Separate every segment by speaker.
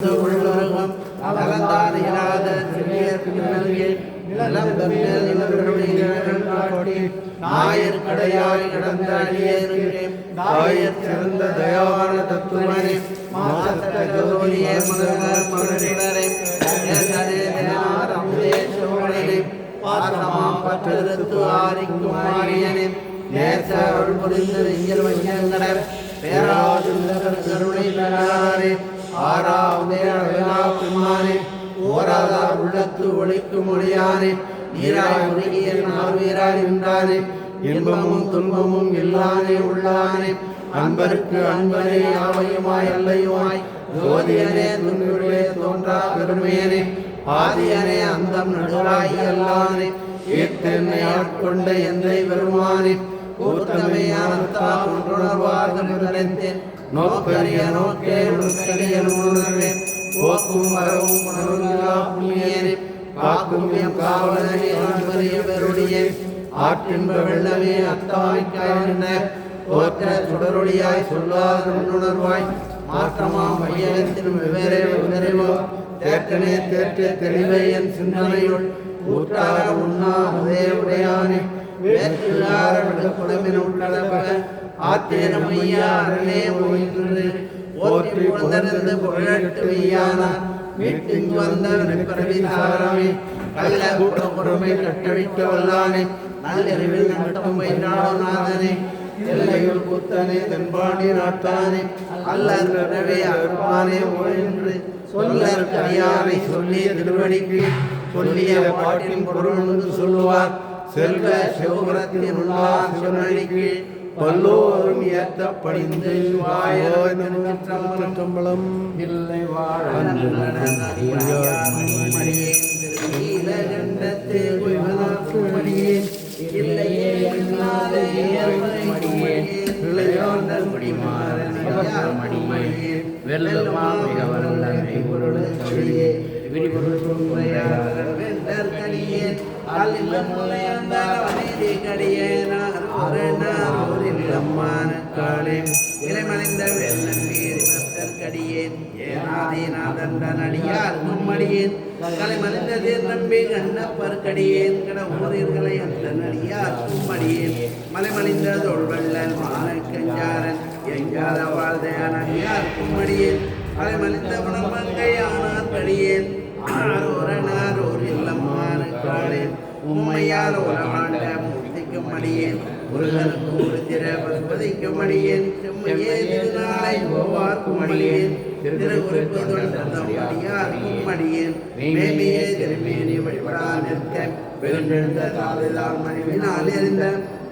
Speaker 1: உள்ளுலகம் நலந்தார் இயலாத சிறியர் பின்னல்கள் நிலம் தன்னில் நிலவருடைய காட்டி நாயர் கடையாய் கிடந்த அடியேற்கு தாயர் சிறந்த தயாவான மாசத்த மகனர் அமுதே பாசமாம் பற்றெடுத்து ஆரிக்கும் நேச அருள் புரிந்து வெஞ்சல் கருணை பெறாரே ஆறாவதே ஓராதார் உள்ளத்து ஒழிக்கும் ஒளியானே நீராய் உருகிய நார்வீராய் நின்றானே இன்பமும் துன்பமும் இல்லானே உள்ளானே அன்பருக்கு அன்பரே யாவையுமாய் அல்லையுமாய் ஜோதியனே துன்னுடைய தோன்றா பெருமையனே ஆதியனே அந்தம் நடுவாய் அல்லானே ஏற்றென்னை ஆட்கொண்ட எந்தை பெருமானே கூத்தமே அனத்தா ஒன்றுணர்வார்கள் நோக்கரிய நோக்கே உனக்கரிய உணர்வே போக்கும் வரவும் உணர்வில்லா புண்ணியனே காக்கும் எம் காவலனே ஆண்பரிய பெருடியே ஆற்றின்ப வெள்ளமே அத்தாய்க்காயின தோற்ற சுடரொளியாய் சொல்லாத உணர்வாய் மாற்றமாம் மையத்தின் வெவ்வேறே உணர்வோ தேற்றனே தேற்ற தெளிவை என் சிந்தனையுள். ஊற்றாக உண்ணா உதய உடைய வேற்றுகார விடுப்புடமின் உள்ளடப்ப ஆத்தேனம் ஐயா அருளே ஓய்ந்து போற்றி புகழ்ந்தெழுந்து புகழட்டு மெய்யானா மீட்டிங்கு வந்த வல்லானே நல்லறிவில் நட்டம் வைநாதனே எல்லையுள் புத்தனே தென்பாண்டி நாட்டானே அல்லர் பிறவே அருப்பானே ஓய்ந்து சொல்லற் கரியானை சொல்லிய திருவடிக்கு சொல்லிய பாட்டின் பொருள் என்று சொல்லுவார். செல்வ சிவபுரத்தின் உள்ளார் சிவனடிக்கு பல்லோரும் ஏத்த படிந்து
Speaker 2: திருச்சம்பலம்
Speaker 1: இல்லை வாழ மடியேன் வெள்ளமா மிக வல்லமை பொருள் சொல்லியே விரிபொருள் சொல்லையார் வெண்டர் கடியேன் அல்ல முளையந்தார் அமைதி கடியேனார் ஒரு நார் ஒரு இல்லம்மான காளே இலைமலைந்த வெள்ளம் மீறி கடியேன் ஏனாதீனாதண்டன் அடியார் மும்மடியேன். கலைமலைந்த தேர் கண்ணப்பர் கடியேன் கட ஊரிர்களை அந்த நடியார் கும்மடியேன் மலைமலிந்த தொல்வள்ளல் மானக்கஞ்சாரன். எஞ்சாத வாழ்தையான அடியார் கும்மடியேன் அலைமலிந்த குணமங்கை ஆனார் கடியேன் ஆரோரனார் ஒரு இல்லம்மான. காளேன் உம்மையார் உலகாண்ட மூர்த்திக்கும் அடியேன் முருகனுக்கும் ஒரு திர பசுபதிக்கும் அடியேன் செம்மையே திருநாளை ஓவார்க்கும் அடியேன் திருக்குறிப்பு அடியேன் மேமியே திருமேனி வழிபடா நிற்க பெருந்தெழுந்த தாழ்தான் மனைவினால் இருந்த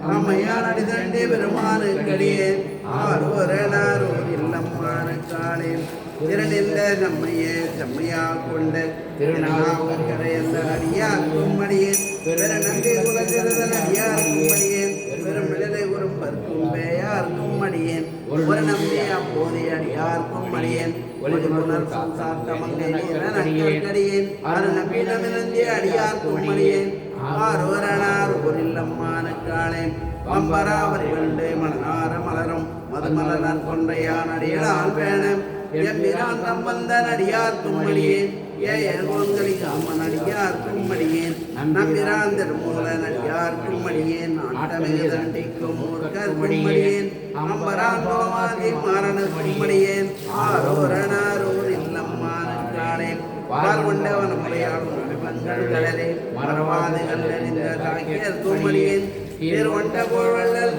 Speaker 1: அம்மையார் அடிதண்டே பெருமானுக்கு அடியேன் ஆரோரனார் ஒரு இல்லம்மான காலேன் திரளில்ல நம்மையே செம்மையா கொண்ட திருநாவுக்கரை என்ற அடியார்க்கும் அடியேன் பிற நம்பி குலச்சிறதன் அடியார்க்கும் பெரும் விடலை ஒரு பற்கும் பேயார்க்கும் அடியேன் ஒரு நம்பி அப்போதே அடியார்க்கும் அடியேன் ஒளிபுணர் சாத்த அரு நம்பி நமிழந்திய அடியார்க்கும் ஆரோரணார் ஒரு இல்லம்மான பம்பராவரி மலனார மலரும். மதுமலன் கொண்டையான் அடியலால் வேணும் எம்பிரான் நம்பந்தன் அடியார் தும்மடியேன் ஏகோன்களி காமன் அடியார் தும்மடியேன் நம்பிராந்தர் திருமூலன் அடியார் தும்மடியேன் நாட்டமிகு தண்டிக்கும் மூர்க்கர் கும்மடியேன் அம்பரான் கோமாதி மாறன கும்மடியேன் ஆரோரணாரோர் இல்லம்மான காளேன் பார்வண்டவன முறையாடும் விபங்கள் கடலே மரவாதிகள் அறிந்த காக்கியர் தும்மடியேன் திருவண்ட போழ்வள்ளல்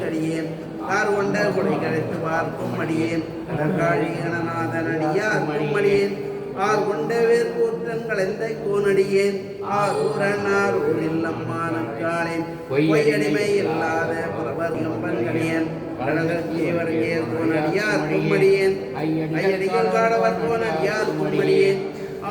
Speaker 1: கடியேன் கார் கொண்ட குடை கழித்து பார்க்கும் அடியேன் கடற்காழி கணநாதன் அடியார் கும்மடியேன் ஆர் கொண்ட வேர் கூற்றங்கள் எந்த கோனடியேன் ஆர் ஊரனார் ஊரில் பொய்யடிமை இல்லாத புலவர் கம்பன்கடியேன் கடகர் ஜீவரங்கே கோனடியார் கும்மடியேன் ஐயடிகள் காடவர் கோனடியார்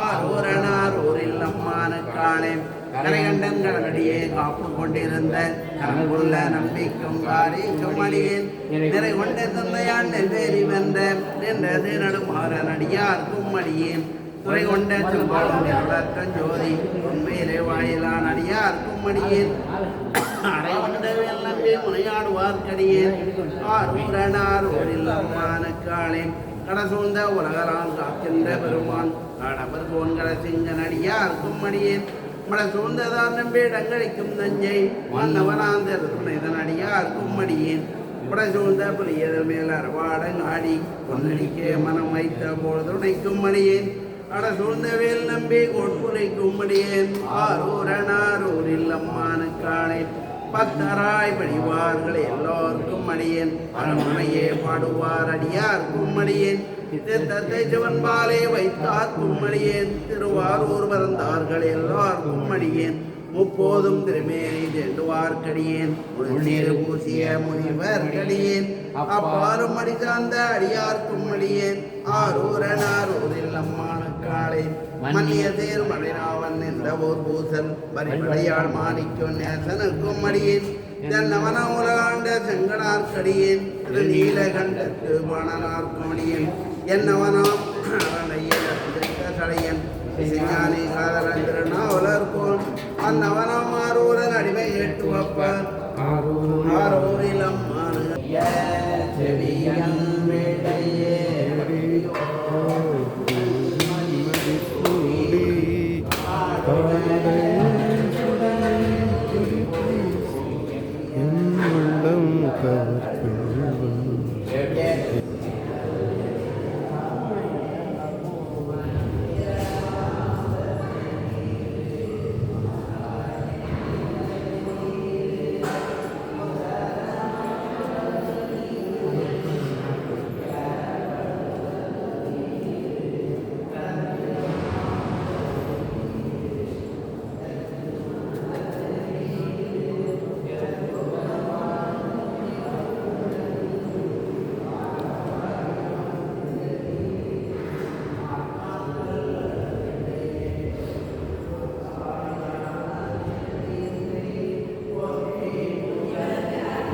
Speaker 1: ஆர் ஊரனார் ஊரில் அம்மானக்காளேன் கரைகண்டன் கடலடியே காப்பு கொண்டிருந்த கனவுள்ள நம்பிக்கும் காரிக்கும் அடியேன் நிறை கொண்ட தந்தையான் நெல்வேலி வென்ற நின்றது நடுமாறன் அடியார்க்கும் அடியேன் துறை கொண்ட செல்வாளும் நிலத்தன் ஜோதி உண்மையிலே வாயிலான் அடியார்க்கும் அடியேன் அடைவண்டவேல் நம்பி முனையாடுவார்க்கடியேன் ஆரூரனார் கடசூழ்ந்த காக்கின்ற பெருமான் கடவர் கோன்கட சிங்கனடியார் கும்மடியேன். மட சூழ்ந்ததான் நம்பி இடங்களிக்கும் நஞ்சை. மன்னவனாந்தர் துணைதன் அடியார் கும்மடியேன். உட சூழ்ந்த புலியதர் மேல் பொன்னடிக்கே மனம் வைத்த போல் துணைக்கும் மணியேன் அட சூழ்ந்த நம்பி கோட்புரைக்கும் மடியேன் ஆரூரனாரூரில் அம்மானுக்காளே பத்தராய் படிவார்கள் எல்லோருக்கும் அடியேன் அரண்மனையே பாடுவார் தத்தை சிவன்பாலே வைத்தார் அடியேன் திருவாரூர் பிறந்தார்கள் எல்லார் அடியேன் முப்போதும் திருமேனி தேண்டுவார்க்கடியேன் முழுநீர் பூசிய முனிவர் கடியேன். அப்பாரும் அடி சார்ந்த அடியார் அடியார்க்கும் அடியேன் ஆரூரனாரூரில் அம்மானுக்காளே மன்னிய தேர் மலைராவன் என்ற ஓர் பூசல் பரிமலையாள் மாணிக்கும் நேசனுக்கும் அடியேன் தென்னவன உலகாண்ட என்னவனோ கடையன். இசைஞானி காதலன் திருநாவலர் போல் அந்தவனம் ஆரூரன் அடிமை ஏற்றுவப்பார் ஆரூரில்.